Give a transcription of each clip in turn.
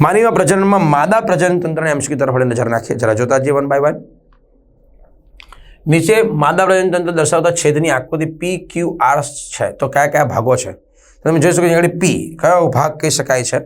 માનવીય પ્રજનનમાં માદા પ્રજનન તંત્રને એમસીક્યુ તરફ નજર નાખીએ. જરા જોતા જઈએ વન બાય નીચે માદા પ્રજનન તંત્ર દર્શાવતા છેદની આકૃતિ પી ક્યુ આર છે. તો કયા કયા ભાગો છે? તમે જોઈ શકો આગળ પી. કયો ભાગ કહી શકાય છે?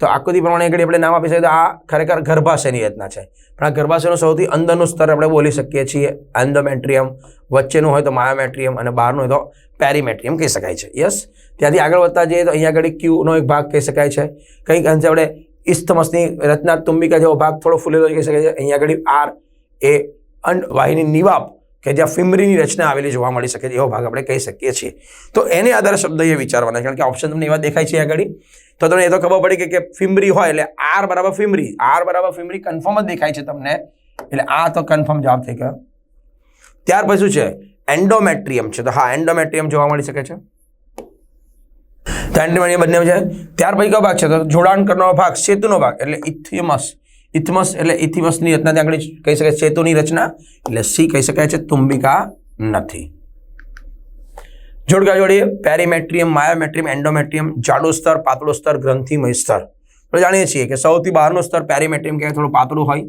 તો આકૃતિ પ્રમાણે આગળ આપણે નામ આપી શકીએ તો આ ખરેખર ગર્ભાશયની રચના છે. પણ આ ગર્ભાશયનું સૌથી અંદરનું સ્તર આપણે બોલી શકીએ છીએ એન્ડોમેટ્રિયમ. વચ્ચેનું હોય તો માયોમેટ્રિયમ અને બહારનું હોય તો પેરીમેટ્રિયમ કહી શકાય છે. યસ? ત્યાંથી આગળ વધતા જઈએ તો અહીંયા આગળ ક્યુનો એક ભાગ કહી શકાય છે. કંઈક અંશે આપણે ઇસ્તમસની રચના તુંબિકા જેવો ભાગ થોડો ફૂલેલો કહી શકાય છે અહીંયા આગળ આર એ અંડ વાહિની નિવાપ કે જ્યાં ફિમરીની રચના આવેલી જોવા મળી શકે છે એવો ભાગ આપણે કહી શકીએ છીએ તો એને આધારે શબ્દ એ વિચારવાના કારણ કે ઓપ્શન તમને એવા દેખાય છે આગળ. તો તમને એ તો ખબર પડી કે કે ફિમરી હોય એટલે આર બરાબર ફિમરી, આર બરાબર ફિમરી કન્ફર્મ જ દેખાય છે તમને. એટલે આ તો કન્ફર્મ જવાબ થઈ ગયો. ત્યાર પછી છે? એન્ડોમેટ્રિયમ છે. તો હા એન્ડોમેટ્રિયમ જોવા મળી શકે છે. તો બંને છે. ત્યાર પછી કયો ભાગ છે? તો જોડાણ કરનારો ભાગ સેતુનો ભાગ, એટલે ઇથિમસ. ઇથમસ એટલે ઇથિમસની રચના ત્યાં આગળ કહી શકાય સેતુની રચના એટલે સી કહી શકાય છે. તુંબિકા નથી. જોડકા જોડીએ. પેરીમેટ્રિયમ, માયોમેટ્રિયમ, એન્ડોમેટ્રિયમ, જાડું સ્તર, પાતળું સ્તર, ગ્રંથિમય સ્તર. આપણે જાણીએ છીએ કે સૌથી બહારનું સ્તર પેરીમેટ્રિયમ કહેવાય, થોડું પાતળું હોય.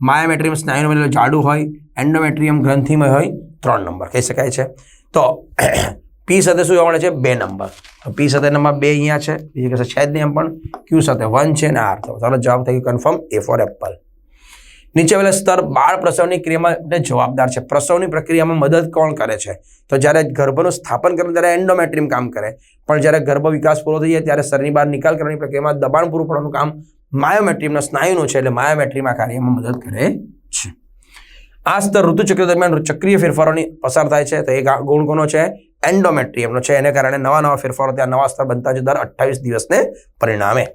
માયોમેટ્રિયમ, સ્નાયુનું જાડું હોય. એન્ડોમેટ્રિયમ, ગ્રંથિમય હોય. ત્રણ નંબર કહી શકાય છે. તો પી સાથે શું જોવા મળે છે? બે નંબર. પી સાથે નંબર બે અહીંયા છે. બીજી કશે છે જ નહીં એમ પણ. ક્યુ સાથે વન છે ને આર તો ચાલો જવાબ થઈ ગયો કન્ફર્મ એ ફોર એપલ નીચે આવેલા સ્તર બાળ પ્રસવની ક્રિયામાં જવાબદાર છે. પ્રસવની પ્રક્રિયામાં મદદ કોણ કરે છે? તો જ્યારે ગર્ભનું સ્થાપન કરે ત્યારે એન્ડોમેટ્રીમ કામ કરે. પણ જ્યારે ગર્ભ વિકાસ પૂરો થઈ જાય ત્યારે શરીરની બહાર નિકાલ કરવાની પ્રક્રિયામાં દબાણ પૂરું પાડવાનું કામ માયોમેટ્રીમના સ્નાયુનું છે એટલે માયોમેટ્રીમાં કાર્યમાં મદદ કરે છે. આ સ્તર ઋતુચક્ર દરમિયાન ચક્રીય ફેરફારોની પસાર થાય છે. તો એ ગુણ કોનો છે? એન્ડોમેટ્રિયમનો છે, એને કારણે નવા નવા ફેરફારો ત્યાં નવા સ્તર બનતા છે દર અઠ્ઠાવીસ દિવસને પરિણામે.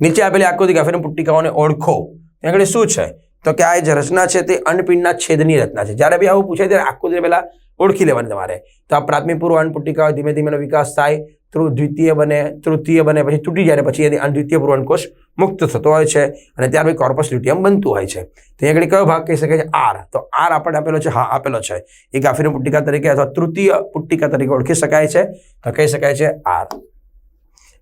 નીચે આપેલી આકૃતિ ગાફેની પુટ્ટિકાઓને ઓળખો. ત્યાં આગળ શું છે? તો કે આ જે રચના છે તે અંડપિંડના છેદની રચના છે. જ્યારે બી આવું પૂછાય ત્યારે આકૃતિને પહેલા ઓળખી લેવાની તમારે. તો આ પ્રાથમિક પૂર્વ અંડપુટ્ટિકા ધીમે ધીમે એનો વિકાસ થાય. દ્વિતીય બને, તૃતીય બને, પછી તૂટી જાય પછી એની અંડ- દ્વિતીય પૂર્વ મુક્ત થતો હોય છે અને ત્યાર પછી કોર્પસ લ્યુટિયમ બનતું હોય છે. તો અહીંયા આગળ કયો ભાગ કહી શકાય છે? આર તો આર આપણે આપેલો છે? હા, આપેલો છે. એ ગાફીની પુટ્ટિકા તરીકે અથવા તૃતીય પુટ્ટિકા તરીકે ઓળખી શકાય છે. તો કહી શકાય છે આર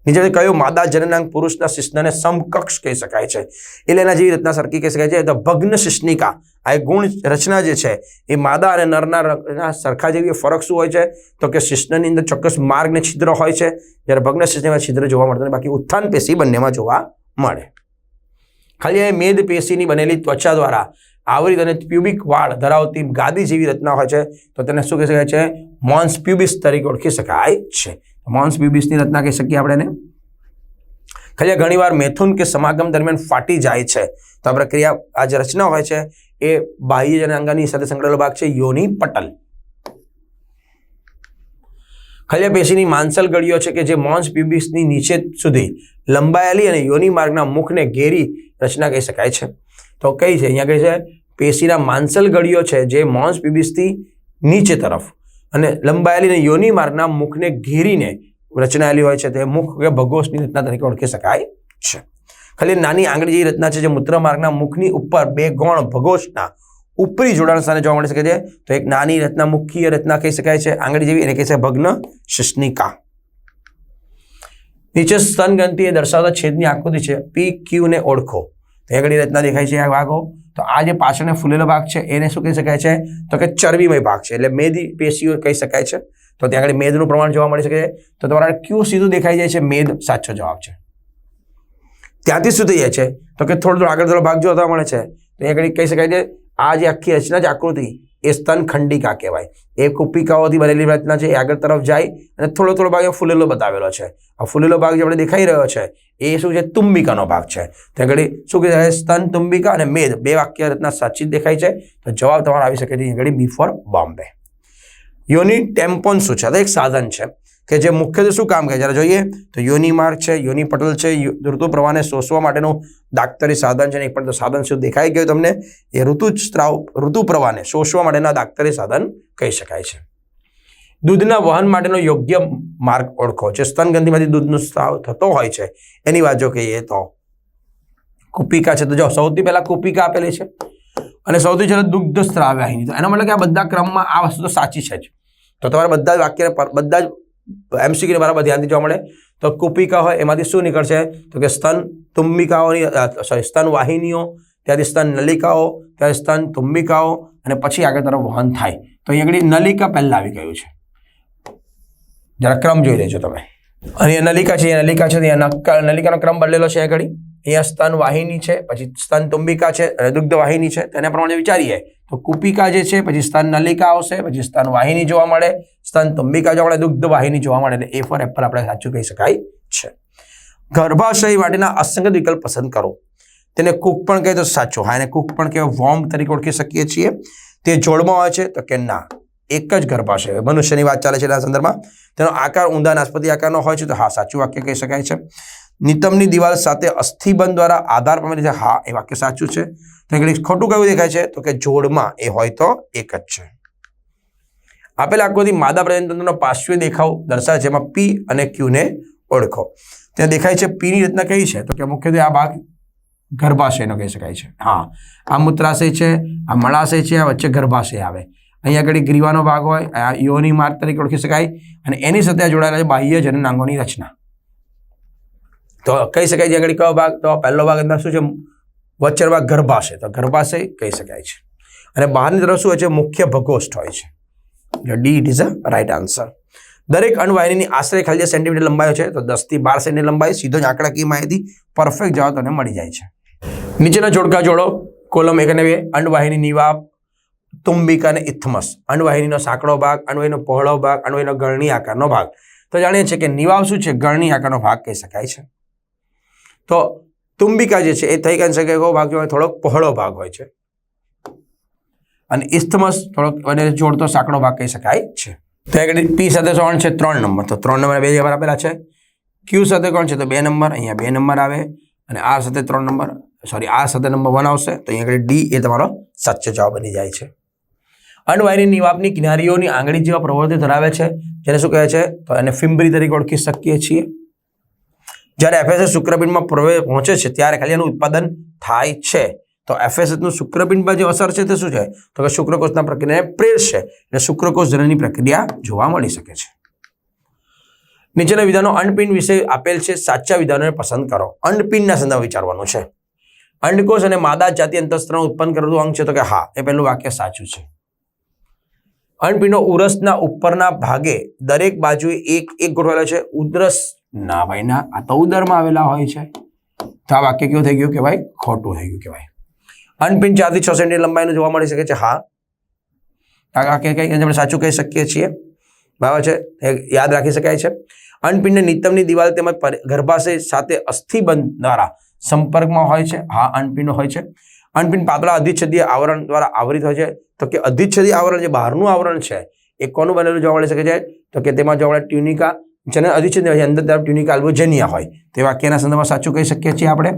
નીચે કયો માદા જનનાંગ પુરુષના શિષ્ણને સમકક્ષ કહી શકાય છે. એટલે એના જેવી રીતના સરખી કહી શકાય છે. તો ભગ્ન શિશ્નિકા આ ગુણ રચના જે છે, એ માદા અને નરના સરખા જેવી ફરક શું હોય છે? તો કે શિષ્ણની અંદર ચોક્કસ માર્ગને છિદ્ર હોય છે. જ્યારે ભગ્ન શિષ્ણમાં છિદ્ર જોવા મળતા. બાકી ઉત્થાન પેશી બંનેમાં જોવા મળે. ખાલી મેદ પેશીની બનેલી ત્વચા દ્વારા આવરિત અને પ્યુબિક વાળ ધરાવતી ગાદી જેવી રચના હોય છે, તો તેને શું કહી શકાય છે? મોન્સ પ્યુબિસ તરીકે ઓળખી શકાય છે. મોન્સ બીબીસની રચના કહી શકીએ આપણે એને. આ ઘણીવાર મેથુન કે સમાગમ દરમિયાન ફાટી જાય છે. તો આ પ્રક્રિયા, આ જે રચના હોય છે, એ બાહ્ય જનાંગની સાથે સંકળાયેલો ભાગ છે, યોની પટલ. ખલિયા પેશીની માંસલ ગળીઓ છે કે જે મોન્સ પ્યુબિસની નીચે સુધી લંબાયેલી અને યોની માર્ગના મુખને ઘેરી રચના કહી શકાય છે. તો કઈ છે? અહીંયા કહે છે? પેશીના માંસલ ગળીઓ છે જે મોન્સ પ્યુબિસથી નીચે તરફ. અને લંબાયેલી યોની માર્ગના મુખને ઘેરીને રચનાયેલી હોય છે. તે મુખ કે ભગોશની રચના તરીકે ઓળખી શકાય છે. ખાલી નાની આંગળી જેવી રચના છે જે મૂત્ર માર્ગના મુખની ઉપર બે ગૌણ ભગોશના ઉપરી જોડાણ સ્થાને જોવા મળી શકે છે. તો એક નાની રચના મુખ્ય રચના કહી શકાય છે. આંગળી જેવી એને કહે છે ભગ્ન શિષ્નિકા. નીચે સ્તન ગ્રંથિ એ દર્શાવતા છેદની આકૃતિ છે. પી ક્યુ ને ઓળખો. તો આગળ રચના દેખાય છે. આ ભાગો તો આ જે પાછળનો ફૂલેલો ભાગ છે, એને શું કહી શકાય છે? તો કે ચરબીમય ભાગ છે. એટલે મેદી પેશીઓ કહી શકાય છે. તો ત્યાં આગળ મેદનું પ્રમાણ જોવા મળી શકે છે. તો તમારા ક્યુ સીધું દેખાઈ જાય છે, મેદ સાચો જવાબ છે. ત્યાંથી શું થઈ જાય છે. તો કે થોડો થોડો આગળ થોડો ભાગ જોવા મળે છે. તો એ આગળ કહી શકાય છે, આ જે આખી રચના જ આકૃતિ એ સ્તન ખંડિકા કહેવાય. એ કુપિકાઓથી બનેલી રચના છે, એ આગળ તરફ જાય અને થોડો થોડો ભાગ એ ફૂલેલો બતાવેલો છે. આ ફૂલેલો ભાગ જે આપણે દેખાઈ રહ્યો છે, એ શું છે? તુંબિકાનો ભાગ છે. ત્યાં આગળ શું કહેવાય? સ્તન, તુંબિકા અને મેદ, બે વાક્ય રચના સાચી દેખાય છે. તો જવાબ તમારો આવી શકે છે, આગળ બી ફોર બોમ્બે. યોની ટેમ્પોન શું છે તો એક સાધન છે. કે જે મુખ્યત્વે શું કામ કરે જ્યારે જોઈએ તો યોની માર્ગ છે, યોની પટલ છે ઋતુ પ્રવાહને શોષવા માટેનું દાક્તરી સાધન છે એક પણ તો સાધન શું દેખાઈ ગયું તમને? એ ઋતુ સ્ત્રાવ, ઋતુ પ્રવાહને શોષવા માટેના દાક્તરી સાધન કહી શકાય છે. દૂધના વહન માટેનો યોગ્ય માર્ગ ઓળખો, જે સ્તનગંધીમાંથી દૂધનો સ્ત્રાવ થતો હોય છે. એની વાત જો કહીએ તો કુપિકા છે તો જો સૌથી પહેલા કુપિકા આપેલી છે અને સૌથી છેલ્લે દુગ્ધ સ્ત્રાવ્યાહિની તો એનો મતલબ કે આ બધા ક્રમમાં આ વસ્તુ તો સાચી છે જ. તો તમારે બધા જ વાક્ય પર- બધા જ એમસીક્યુ બરાબર ધ્યાનથી જોવા મળે. તો કુપિકા હોય, એમાંથી શું નીકળશે? તો કે સ્તન તુંબિકાઓની સોરી સ્તન વાહિનીઓ, ત્યાંથી સ્તન નલિકાઓ, ત્યાંથી સ્તન તુંબિકાઓ, અને પછી આગળ તરફ વહન થાય. તો આગળ નલિકા પહેલાં આવી ગયું છે. જરા ક્રમ જોઈ લેજો તમે. અહીંયા નલિકા છે નલિકા છે નલિકાનો ક્રમ બદલેલો છે આગળ. અહીંયા સ્તન વાહિની છે, પછી સ્તન તુંબિકા છે દુગ્ધ વાહિની છે. તેના પ્રમાણે વિચારીએ, તો કુપિકા જે છે, પછી સ્તન નલિકા આવશે, પછી સ્તન વાહિની જોવા મળે, સ્તન તુંબિકા જોવા મળે, દુગ્ધ વાહિની જોવા મળે, એટલે એ ફોર એપલ આપણે સાચું કહી શકાય છે. ગર્ભાશય માટેના અસંગત વિકલ્પ પસંદ કરો. તેને કુક પણ કહે તો સાચો. હા, એને કુક પણ કહેવાય, વોર્મ તરીકે ઓળખી શકીએ છીએ. તે જોડમાં હોય છે, તો કે ના, એક જ ગર્ભાશય મનુષ્યની વાત ચાલે છે એના સંદર્ભમાં. તેનો આકાર ઊંધા નાસ્પતિ આકારનો હોય છે, તો હા, સાચું વાક્ય કહી શકાય છે. નિતમની દિવાલ સાથે અસ્થિબંધ દ્વારા આધાર પામેલી છે. હા, એ વાક્ય સાચું છે. તો આગળ ખોટું કયું દેખાય છે? તો કે જોડમાં એ હોય તો એક જ છે. આપેલ આકૃતિ માદા પ્રજનતંત્રનો પાર્શ્વીય દેખાવ દર્શાવે છે. એમાં પી અને ક્યુને ઓળખો. ત્યાં દેખાય છે પીની રચના કઈ છે? તો કે મુખ્યત્વે આ ભાગ ગર્ભાશયનો કહી શકાય છે. હા, આ મૂત્રાશય છે, આ મળાશય છે, આ વચ્ચે ગર્ભાશય આવે. અહીંયા આગળ ગ્રીવાનો ભાગ હોય, આ યોની માર્ગ તરીકે ઓળખી શકાય. અને એની સાથે જોડાયેલા છે બાહ્ય જનનાંગોની રચના. તો કહી શકાય છે આગળ કયો ભાગ? તો પહેલો ભાગ અંદર શું છે? વચ્ચેનો ભાગ ગર્ભાશય. તો ગર્ભાશય કહી શકાય છે. અને બહારની તરફ શું હોય છે? મુખ્ય ભગોષ્ઠ હોય છે. D it is a right answer દરેક અણવાહિનીની આશરે ખાલી જે સેન્ટીમીટર લંબાઈ છે, તો દસથી બાર સેન્ટીમીટર લંબાઈ, સીધો જ આંકડાકીય માહિતી પરફેક્ટ જવાબ તમને મળી જાય છે. નીચેના જોડકા જોડો કોલમ એક અને બે અંડવાહિની નિવાપ, તુંબિકા અને ઇથમસ. અંડવાહિનીનો સાંકડો ભાગ અણવાહીનો પહોળો ભાગ અણવાહીનો ગળણી આકારનો ભાગ. તો જાણીએ છીએ કે નિવાબ શું છે? ગળણી આકારનો ભાગ કહી શકાય છે. તો તુંબિકા જે છે એ થઈ કહી શકે એવો ભાગ જો થોડોક પહોળો ભાગ હોય છે. અને ઇસ્થમસ થોડોક વધારે જોડતો સાંકડો ભાગ કહી શકાય છે. તો આગળ પી સાથે કોણ છે ત્રણ નંબર, તો ત્રણ નંબર બે પર આપેલા છે. ક્યુ સાથે કોણ છે તો બે નંબર, અહીંયા બે નંબર આવે. અને આ સાથે ત્રણ નંબર સોરી આ સાથે નંબર વન આવશે, તો અહીંયા આગળ ડી એ તમારો સાચો જવાબ બની જાય છે. અણવાયરી નિવાબની કિનારીઓની આંગળી જેવા પ્રવૃત્તિ ધરાવે છે. જેને શું કહે છે? તો એને ફિમ્બરી તરીકે ઓળખી શકીએ છીએ. જ્યારે એફએસએસ શુક્રપિંડમાં પ્રવેશ પહોંચે છે, ત્યારે ખાલી એનું ઉત્પાદન થાય છે. તો એફએસએસનું શુક્રપિંડમાં જે અસર છે તે શું છે? તો કે શુક્રકોષના પ્રક્રિયાને પ્રેરશે એટલે શુક્રકોષ જનની પ્રક્રિયા જોવા મળી શકે છે. નીચેના વિધાનો અંડપિંડ વિશે આપેલ છે, સાચા વિધાનોને પસંદ કરો. અંડપિંડના સંદર્ભ વિચારવાનું છે. અંડકોષ અને માદા જાતિ અંતસ્ત્રણ ઉત્પન્ન કરેલું અંગ છે તો કે હા, એ પહેલું વાક્ય સાચું છે. અંડપિંડો ઉરસના ઉપરના ભાગે દરેક બાજુએ એક એક ગોઠવાયેલો છે. ઉદરસ ના ભાઈ ના આ તો ઉદરમાં આવેલા હોય છે. તો આ વાક્ય કેવું થઈ ગયું કહેવાય ખોટું થઈ ગયું કહેવાય અનપિન ચારથી છ સેન્ટી લંબાઈનું જોવા મળી શકે છે, હા. આ વાક્ય કંઈક આપણે સાચું કહી શકીએ છીએ. બરાબર છે? યાદ રાખી શકાય છે. અનપિંડ નિતમની દિવાલ તેમજ ગર્ભાશય સાથે અસ્થિબંધ દ્વારા સંપર્કમાં હોય છે. હા અનપિંડ હોય છે. અનપિંડ પાતળા અધિચ્છદીય આવરણ દ્વારા આવરિત હોય છે. તો કે અધિચ્છદીય આવરણ જે બહારનું આવરણ છે, એ કોનું બનેલું જોવા મળી શકે છે? તો કે તેમાં જોવા મળે ટ્યુનિકા જેને અધિચ્છેદ અંદર તરફ ટ્યુનિકા આલ્બોજેનિયા હોય. તે વાક્યના સંદર્ભમાં સાચું કહી શકીએ છીએ આપણે?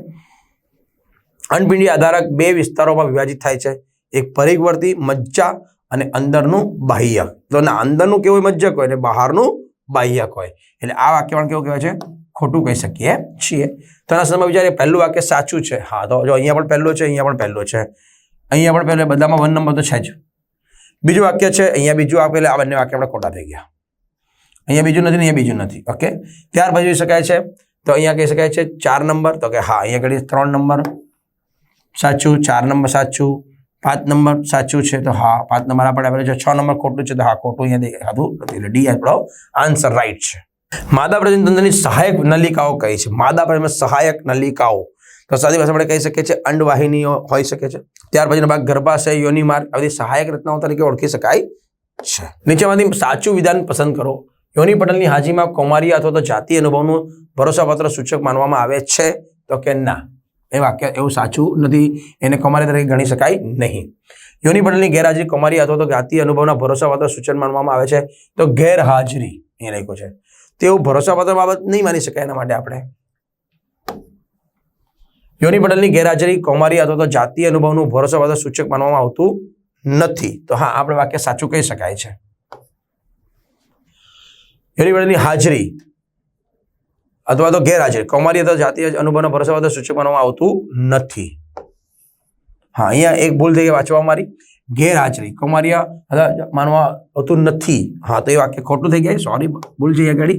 અનપિંડી આધારક બે વિસ્તારોમાં વિભાજિત થાય છે. એક પરિઘવર્તી મજ્જા અને અંદરનું બાહ્યક તો ના, અંદરનું કેવું મજ્જક હોય. અને બહારનું બાહ્યક હોય. એટલે આ વાક્ય પણ કેવું કહેવાય છે? ખોટું કહી શકીએ છીએ. તો એના સંદર્ભમાં વિચારીએ, પહેલું વાક્ય સાચું છે. હા, તો જો અહીંયા પણ પહેલું છે, અહીંયા પણ પહેલું છે. અહીંયા પણ પહેલું, બધામાં વન નંબર તો છે જ. બીજું વાક્ય છે, અહીંયા બીજું આપેલે, આ બંને વાક્ય આપણે ખોટા થઈ ગયા. અહીંયા બીજું નથી અહીંયા બીજું નથી. ઓકે ત્યાર પછી શકાય છે. તો અહીંયા કહી શકાય છે ચાર નંબર. તો કે હા, અહીંયા ઘડી ત્રણ નંબર. સાચું, ચાર નંબર સાચું. પાંચ નંબર સાચું છે તો હા, પાંચ નંબર આપણે આપણે છ. નંબર ખોટું છે તો હા, ખોટું અહીંયા દેખાતું નથી. એટલે ડી આપણો આન્સર રાઈટ છે. માદા પ્રજનતંત્રની સહાયક નલિકાઓ કઈ છે? માદા પ્રજનન સહાયક નલિકાઓ. તો સાદી ભાષા આપણે કહી શકીએ છીએ અંડવાહિનીઓ હોઈ શકે છે. ત્યાર પછીનો ભાગ ગર્ભાશય, યોનિમાર્ગ, આ બધી સહાયક રચનાઓ તરીકે ઓળખી શકાય છે. નીચેમાંથી સાચું વિધાન પસંદ કરો. યોની પટલની હાજીમાં કૌમારી અથવા તો જાતિ અનુભવનું ભરોસાપાત્ર સૂચક માનવામાં આવે છે તો કે ના. એ વાક્ય એવું સાચું નથી. એને કૌમારી તરીકે ગણી શકાય નહીં. યોની પટેલની ગેરહાજરી કૌમારી અથવા તો જાતિ અનુભવના ભરોસાપાત્ર સૂચન માનવામાં આવે છે તો ગેરહાજરી એ લખ્યું છે. તેવું ભરોસાપાત્ર બાબત નહીં માની શકાય એના માટે આપણે. યોની પટેલની ગેરહાજરી કૌમારી અથવા તો જાતિ અનુભવનું ભરોસાપાત્ર સૂચક માનવામાં આવતું નથી. તો હા, આપણે વાક્ય સાચું કહી શકાય છે. પટેલની હાજરી અથવા તો ગેરહાજરી. કૌમારી અથવા જાતિ અનુભવનો ભરોસાપાત્ર સૂચક બનાવવામાં આવતું નથી. હા, અહીંયા એક ભૂલ થઈ ગઈ, વાંચવા મારી. ગેરહાજરી. કૌમાર્ય અથવા માનવા આવતું નથી. હા, તો એ વાક્ય ખોટું થઈ ગયા. સોરી ભૂલ જઈએ આગળ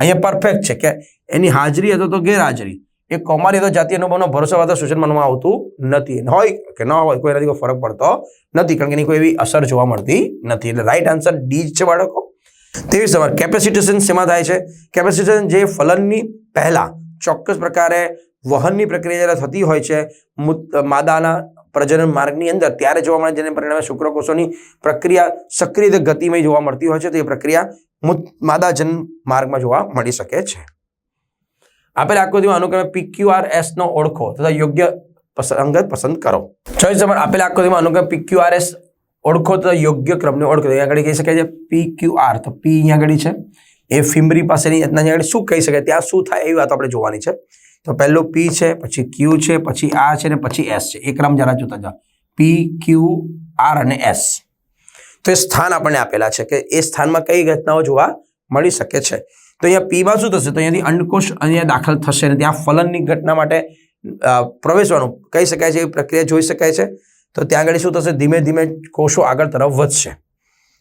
અહીંયા પરફેક્ટ છે કે એની હાજરી હતો તો ગેરહાજરી એ કૌમારી અથવા જાતિ અનુભવનો ભરોસો વાળા સૂચન માનવામાં આવતું નથી. હોય કે ન હોય, કોઈ એનાથી કોઈ ફરક પડતો નથી, કારણ કે એની કોઈ એવી અસર જોવા મળતી નથી. એટલે રાઈટ આન્સર ડી છે બાળકો. તેવી નંબર કેપેસિટેશન શેમાં થાય છે? કેપેસિટેશન જે ફલનની પહેલાં ચોક્કસ પ્રકારે વહનની પ્રક્રિયા જ્યારે થતી હોય છે માદાના પ્રજનન માર્ગની અંદર, ત્યારે જોવા મળે જેને પરિણામે શુક્રકોષોની પ્રક્રિયા સક્રિય રીતે ગતિમય જોવા મળતી હોય છે, તો એ પ્રક્રિયા માદા માદાજન માર્ગમાં જોવા મળી શકે છે. આપેલ આકૃતિમાં અનુક્રમે PQRS નો ઓળખો તથા યોગ્ય પસંદ પસંદ કરો. છ નંબર આપેલ આકૃતિમાં અનુક્રમે PQRS ઓળખો તો યોગ્ય ક્રમને ઓળખો. અહીંયા આગળ કહી શકાય છે પી ક્યુ આર તો પી અહીંયા આગળ છે. એ ફિમરી પાસેની અહીંયા આગળ શું કહી શકાય? ત્યાં શું થાય એવી વાત આપણે જોવાની છે. તો પહેલું પી છે, પછી ક્યુ છે, પછી આ છે ને પછી એસ છે. એ ક્રમ જરા જોતા જાઓ. પી ક્યુ આર અને એસ. તો એ સ્થાન આપણને આપેલા છે કે એ સ્થાનમાં કઈ ઘટનાઓ જોવા મળી શકે છે. તો અહીંયા પીમાં શું થશે? તો અહીંયાથી અંડકુશ અહીંયા દાખલ થશે અને ત્યાં ફલનની ઘટના માટે પ્રવેશવાનું કહી શકાય છે એ પ્રક્રિયા જોઈ શકાય છે. તો ત્યાં આગળ શું થશે? ધીમે ધીમે કોષો આગળ તરફ વધશે.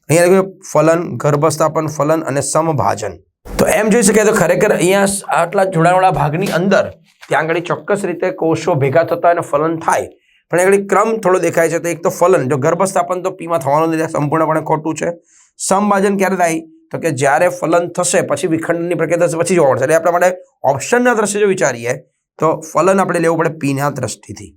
અહીંયા લખ્યું ફલન, ગર્ભસ્થાપન ફલન અને સમભાજન. તો એમ જોઈ શકાય તો ખરેખર અહીંયા આટલા જોડાણવાળા ભાગની અંદર ત્યાં આગળ ચોક્કસ રીતે કોષો ભેગા થતા અને ફલન થાય. પણ આગળ ક્રમ થોડો દેખાય છે, તો એક તો ફલન. જો ગર્ભસ્થાપન તો પીમાં થવાનું નથી સંપૂર્ણપણે ખોટું છે. સમભાજન ક્યારે થાય? તો કે જ્યારે ફલન થશે, પછી વિખંડનની પ્રક્રિયા થશે, પછી જોવા મળશે એટલે આપણા માટે ઓપ્શનના દ્રષ્ટિએ જો વિચારીએ, તો ફલન આપણે લેવું પડે પીના દ્રષ્ટિથી.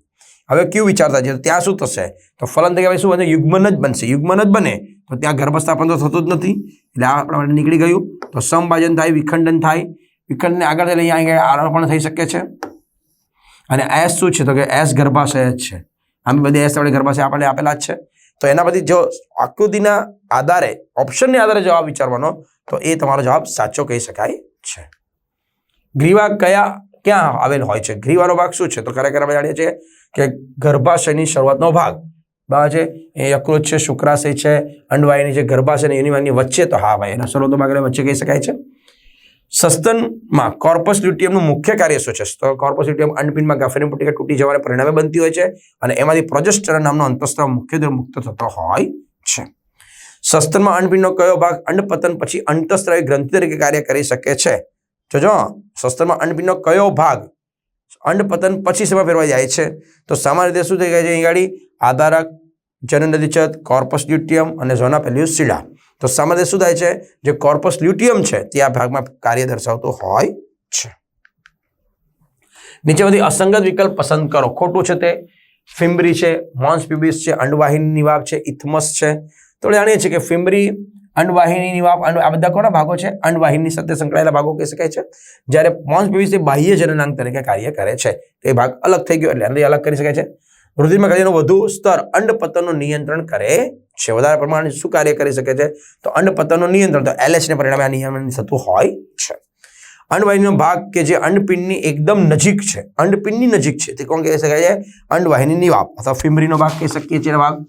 હવે કયું વિચારતા છે? ત્યાં શું થશે? તો ફલન તરીકે શું બને? યુગ્મન જ બનશે. યુગ્મન જ બને. તો ત્યાં ગર્ભસ્થાપન તો થતું જ નથી. એટલે આ આપણા માટે નીકળી ગયું. તો સમભાજન થાય, વિખંડન થાય. વિખંડને આગળ થઈને અહીંયા આરોપણ થઈ શકે છે. અને એસ શું છે? તો કે એસ ગર્ભાશય જ છે. આમ બધી એસ આપણે ગર્ભાશય આપણને આપેલા જ છે. તો એના પછી જો આકૃતિના આધારે, ઓપ્શનને આધારે જવાબ વિચારવાનો, તો એ તમારો જવાબ સાચો કહી શકાય છે. ગ્રીવા કયા ક્યાં આવેલ હોય છે? ગ્રીવાનો ભાગ શું છે? તો ખરેખર આપણે જાણીએ છીએ કે ગર્ભાશયની શરૂઆતનો ભાગ. બરાબર છે? એ યકૃત છે, શુક્રાશય છે, અંડવાયની જે ગર્ભાશય અને યુનિવાયની વચ્ચે, તો હા ભાઈ, એના શરૂઆતનો ભાગ વચ્ચે કહી શકાય છે. સસ્તનમાં કોર્પસ લ્યુટિયમનું મુખ્ય કાર્ય શું છે? તો કોર્પસ લ્યુટિયમ અંડપિંડમાં ગાફેની પુટિકા તૂટી જવાને પરિણામે બનતી હોય છે અને એમાંથી પ્રોજેસ્ટરન નામનો અંતસ્ત્રાવ મુખ્યત્વે મુક્ત થતો હોય છે. સસ્તનમાં અંડપિંડનો કયો ભાગ અંડપતન પછી અંતસ્ત્રાવી ગ્રંથિ તરીકે કાર્ય કરી શકે છે? જોજો શસ્ત્રમાં અંડપિંડનો કયો ભાગ? અંડપતન પછી સમય ફેરવાઈ જાય છે. તો સામાન્ય રીતે શું થઈ જાય છે અહીં ગાડી? આધારક જનનદિચત કોર્પસ લ્યુટિયમ અને ઝોના પેલ્યુસિડા તો સામાન્ય શું થાય છે? જે કોર્પસ લ્યુટિયમ છે, તે આ ભાગમાં કાર્ય દર્શાવતું હોય છે. નીચેમાંથી અસંગત વિકલ્પ પસંદ કરો. ખોટું છે તે. ફિમ્બરી છે મોન્સ પ્યુબિસ છે અંડવાહિની વાપ છે, ઇથમસ છે. તો આપણે જાણીએ છીએ કે ફિમ્બરી અંડવાહિની વાપ અંડ- આ બધા કોના ભાગો છે? અંડવાહિની સાથે સંકળાયેલા ભાગો કહી શકાય છે. જ્યારે પોન્સ પીવીસ એ બાહ્ય જનનાંગ તરીકે કાર્ય કરે છે. એ ભાગ અલગ થઈ ગયો એટલે અંદર અલગ કરી શકાય છે. રુધિરમાં કાર્યનું વધુ સ્તર અંડપતનનું નિયંત્રણ કરે છે. વધારે પ્રમાણે શું કાર્ય કરી શકે છે? તો અંડપતનનું નિયંત્રણ, તો એલએચ ને પરિણામે આ નિયમન થતું હોય છે. અંડવાહિનીનો ભાગ કે જે અંડપિંડની એકદમ નજીક છે. અંડપિંડની નજીક છે. તે કોણ કહી શકાય છે? અંડવાહિનીની વાપ અથવા ફિમરીનો ભાગ કહી શકીએ છીએ ભાગ.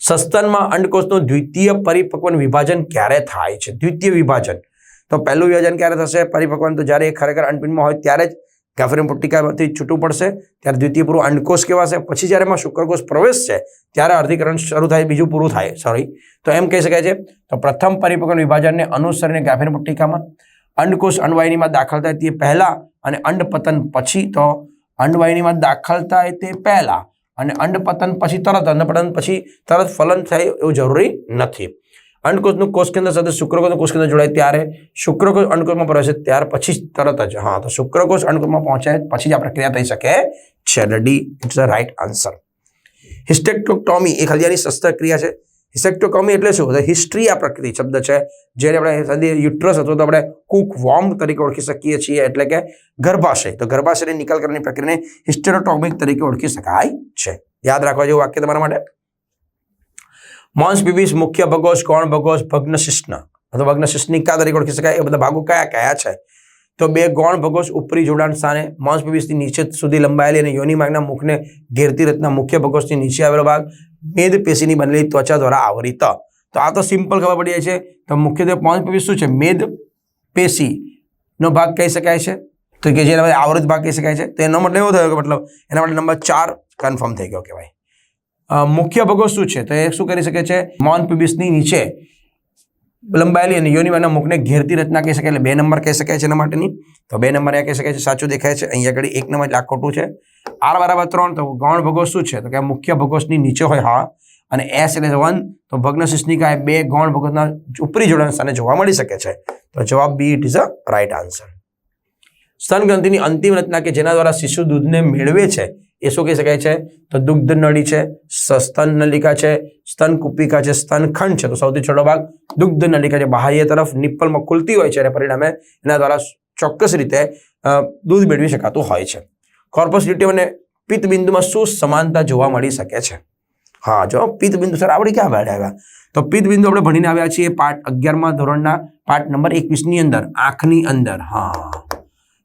સસ્તનમાં અંડકોષનું દ્વિતીય પરિપક્વન વિભાજન ક્યારે થાય છે? દ્વિતીય વિભાજન. તો પહેલું વિભાજન ક્યારે થશે? પરિપક્વન તો જ્યારે એ ખરેખર અંડપિંડમાં હોય ત્યારે જ ગાફરીન પુટ્ટિકામાંથી છૂટું પડશે, ત્યારે દ્વિતીય પૂરું અંડકોષ કહેવાશે. પછી જ્યારે એમાં શુક્રકોષ પ્રવેશ છે, ત્યારે અર્ધીકરણ શરૂ થાય, બીજું પૂરું થાય. સોરી તો એમ કહી શકાય છે. તો પ્રથમ પરિપક્વન વિભાજનને અનુસરીને ગાફરીન પુટ્ટિકામાં અંડકોષ અંડવાહિનીમાં દાખલ થાય તે પહેલાં અને અંડપતન પછી. તો અંડવાહિનીમાં દાખલ થાય તે પહેલા અને અંડપતન પછી તરત અંડપતન પછી તરત ફલન થાય એવું જરૂરી નથી. અંડકોષનું કોષ કેન્દ્ર સાથે શુક્રકોષનું કોષ કેન્દ્ર જોડાય ત્યારે શુક્રકોષ અંડકોષમાં પ્રવેશે ત્યાર પછી તરત જ. હા, તો શુક્રકોષ અંડકોષમાં પહોંચે પછી જ આ પ્રક્રિયા થઈ શકે છે. D it's the right answer hysterectomy એ ખલિયાની શસ્ત્રક્રિયા છે. હિસ્ટેક્ટોટોમી એટલે શું? તો હિસ્ટ્રી આ પ્રકૃતિ શબ્દ છે, જેને આપણે સદી યુટ્રસ અથવા તો આપણે કુક વોર્મ તરીકે ઓળખી શકીએ છીએ, એટલે કે ગર્ભાશય. તો ગર્ભાશયની નિકાલ કરવાની પ્રક્રિયાને હિસ્ટેરોટોમિક તરીકે ઓળખી શકાય છે. યાદ રાખવા જેવું વાક્ય તમારા માટે? મોન્સ બીબીસ મુખ્ય ભગોશ, કોણ ભગોશ? ભગ્નશિષ્ણ. અથવા ભગ્નશિષ્ણિકા તરીકે ઓળખી શકાય. એ બધા ભાગો કયા કયા છે? તો બે ગૌણ ભગોશ? ઉપરી જોડાણ સ્થાને મોન્સ બીબીસની નીચે સુધી લંબાયેલી અને યોની માર્ગના મુખને ઘેરતી રચના મુખ્ય ભગોશની નીચે આવેલો ભાગ. મેદ પેશીની બનેલી ત્વચા દ્વારા આવરિત તો. આ તો સિમ્પલ ખબર પડી જાય છે. તો મુખ્યત્વે મોન્સ બીબીસ શું છે? મેદ પેશીનો ભાગ કહી શકાય છે. તો કે જેના આવૃત ભાગ કહી શકાય છે. તો એનો મતલબ એવો થયો કે મતલબ એના માટે નંબર ચાર કન્ફર્મ થઈ ગયો કહેવાય. મુખ્ય ભગો શું છે? તો એ શું કરી શકે છે? મોન પીબીસની નીચે લંબાયેલી અને યોનિમાના મુખને ઘેરતી રચના કહી શકાય એટલે બે નંબર કહી શકાય છે એના માટેની. તો બે નંબર એ કહી શકાય છે, સાચું દેખાય છે. અહીંયા આગળ એક નંબર એટલે આ ખોટું છે. આર બરાબર ત્રણ, તો ગૌણ ભગોશ શું છે? તો કે મુખ્ય ભગોશની નીચે હોય, હા. અને એસ એટલે વન, તો ભગ્ન શિષ્ણિકા એ બે ગૌણ ભગોશના ઉપરી જોડાણ સ્થાને જોવા મળી શકે છે. તો જવાબ B, it is a right answer. સ્તન ગ્રંથિની અંતિમ રચના કે જેના દ્વારા શિશુ દૂધને મેળવે છે એ શું કહી શકાય છે? તો દુગ્ધ નળી છે સ્તન નલિકા છે, સ્તન કુપિકા છે, સ્તન ખંડ છે. તો સૌથી છોટો ભાગ, દુગ્ધ નલિકા જે બાહ્ય તરફ નિપ્પલમાં ખુલતી હોય છે અને પરિણામે એના દ્વારા ચોક્કસ રીતે દૂધ મેળવી શકાતું હોય છે. કોર્પસ લ્યુટિયમ અને પિત્તબિંદુમાં શું સમાનતા જોવા મળી શકે છે? હા, જો પિત્તબિંદુ, સર આપણે ક્યાં આવ્યા? તો પિત્તબિંદુ આપણે ભણીને આવ્યા છીએ પાઠ અગિયારમાં ધોરણના, પાઠ નંબર એકવીસની અંદર, આંખની અંદર. હા.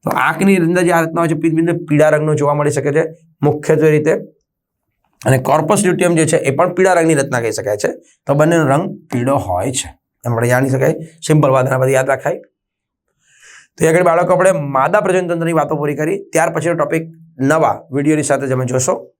તો આંખની અંદર જે આ રીતના હોય છે પિત્ત બિંદુ પીળા રંગનો જોવા મળી શકે છે. મુખ્યત્વે રીતે અને કોર્પસ લ્યુટિયમ જે છે, એ પણ પીળા રંગની રચના કહી શકાય છે. તો બંનેનો રંગ પીળો હોય છે. એમ આપણે જાણી શકાય. સિમ્પલ વાત એના યાદ રાખાય. તો એ આગળ બાળકો, આપણે માદા પ્રજનતંત્રની વાતો પૂરી કરી. ત્યાર પછીનો ટોપિક નવા વિડીયોની સાથે તમે જોશો.